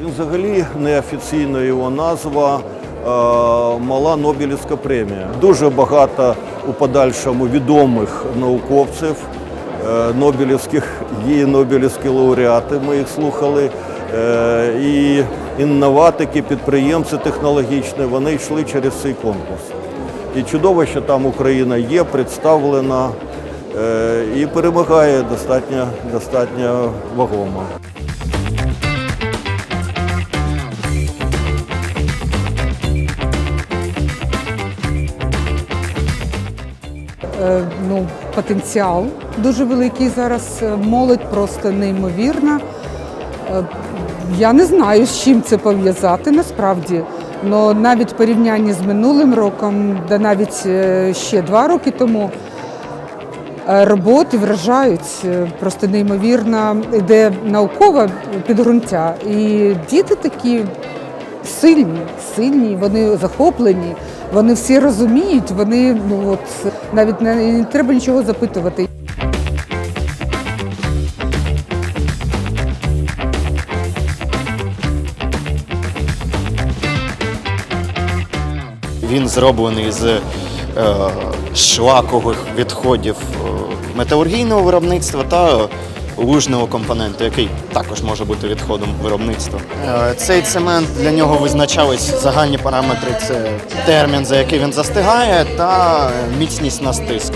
Він взагалі неофіційна його назва. Е, мала Нобелівська премія. Дуже багато у подальшому відомих науковців, е, Нобелівських є Нобелівські лауреати. Ми їх слухали. Е, і інноватики, підприємці технологічні, вони йшли через цей конкурс. І чудово, що там Україна є, представлена і перемагає достатньо, достатньо вагомо. Е, ну, потенціал дуже великий зараз. Е, Молодь просто неймовірна. Е, Я не знаю, з чим це пов'язати насправді. але навіть в порівнянні з минулим роком, да навіть е, ще два роки тому, е, роботи вражають. Е, Просто неймовірно йде наукове підґрунтя. І діти такі сильні, сильні, вони захоплені, вони всі розуміють, вони ну от навіть не, не треба нічого запитувати. Він зроблений з е, шлакових відходів е, металургійного виробництва та лужного компоненту, який також може бути відходом виробництва. Е, цей цемент для нього визначались загальні параметри: це термін, за який він застигає, та міцність на стиск.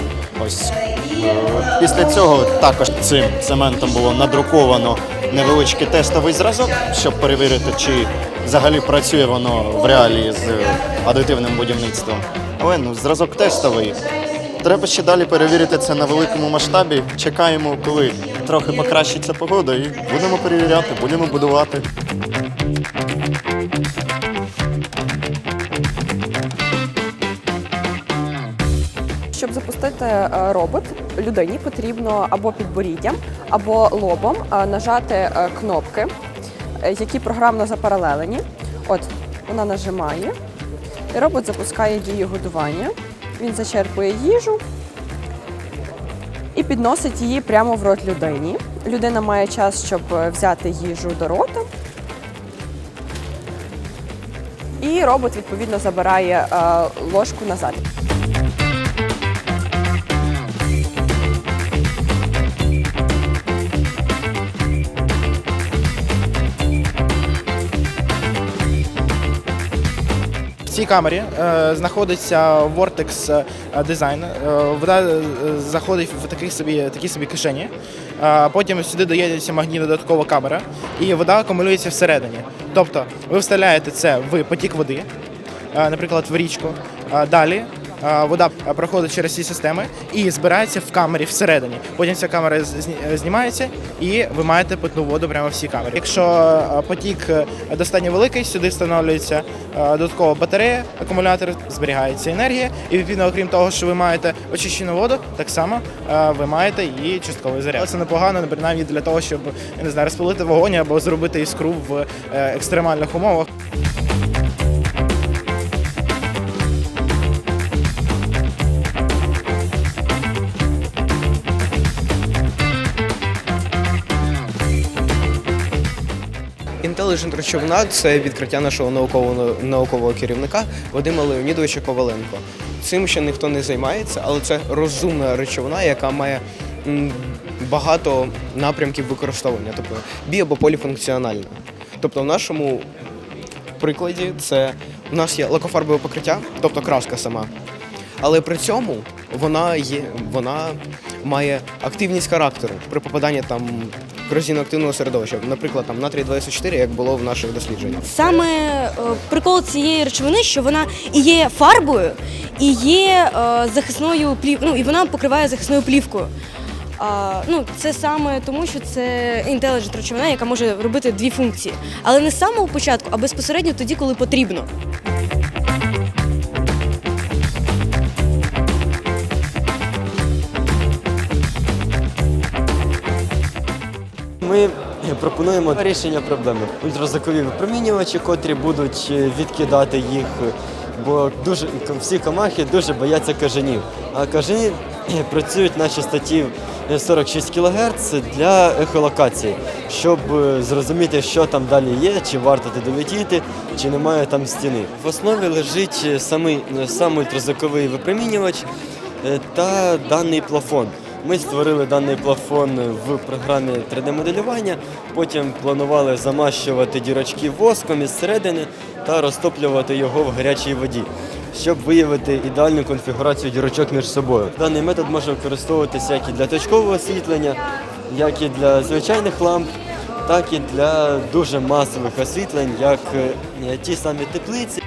Ось е, після цього також цим цементом було надруковано невеличкий тестовий зразок, щоб перевірити, чи взагалі працює воно в реалії з адитивним будівництвом. Але ну, зразок тестовий. Треба ще далі перевірити це на великому масштабі. Чекаємо, коли трохи покращиться погода, і будемо перевіряти, будемо будувати. Щоб запустити е, робот, людині потрібно або підборіддям, або лобом е, нажати е, кнопки, які програмно запаралелені. От вона нажимає, робот запускає дію годування. Він зачерпує їжу і підносить її прямо в рот людині. Людина має час, щоб е, взяти їжу до рота. І робот відповідно забирає е, ложку назад. Цій камері е, знаходиться Vortex Design. Е, вода е, заходить в таких собі, такі собі кишені. Потім сюди доєднується магнітна додаткова камера, і вода акумулюється всередині. Тобто ви вставляєте це в потік води, наприклад, в річку. Далі вода проходить через ці системи і збирається в камері всередині. Потім ця камера зні- знімається, і ви маєте питну воду прямо в цій камері. Якщо е, потік е, достатньо великий, сюди встановлюється е, додаткова батарея, акумулятор, зберігається енергія, і відповідно, окрім того, що ви маєте очищену воду, так само е, ви маєте і частковий заряд. Це непогано, принаймні для того, щоб не знаю, розпалити вогонь або зробити іскру в е, екстремальних умовах. Intelligent речовина це відкриття нашого наукового наукового керівника Вадима Леонідовича Коваленко. Цим ще ніхто не займається, але це розумна речовина, яка має багато напрямків використовування, тобто бі або поліфункціональна. Тобто в нашому прикладі це у нас є лакофарбове покриття, тобто краска сама. Але при цьому вона є, вона має активність характеру при попаданні там корозійно-активного середовища, наприклад, там натрій 24, як було в наших дослідженнях. Саме е, прикол цієї речовини, що вона і є фарбою, і є е, захисною плів... ну, і вона покриває захисною плівкою. А, ну, це саме тому, що це інтеліджент речовина, яка може робити дві функції. Але не з самого початку, а безпосередньо тоді, коли потрібно. Ми пропонуємо рішення проблеми. Ультразвукові випромінювачі, котрі будуть е, відкидати їх, бо дуже всі комахи дуже бояться кажанів. А кажані е, працюють на частоті е, 46 кГц для ехолокації, щоб е, зрозуміти, що там далі є, чи варто туди летіти, чи немає там стіни. В основі лежить самий, сам ультразвуковий випромінювач та даний плафон. Ми створили даний плафон в програмі 3D-моделювання, потім планували замащувати дірочки воском із середини та розтоплювати його в гарячій воді, щоб виявити ідеальну конфігурацію дірочок між собою. Даний метод може використовуватися як і для точкового освітлення, як і для звичайних ламп, так і для дуже масових освітлень, як е, ті самі теплиці.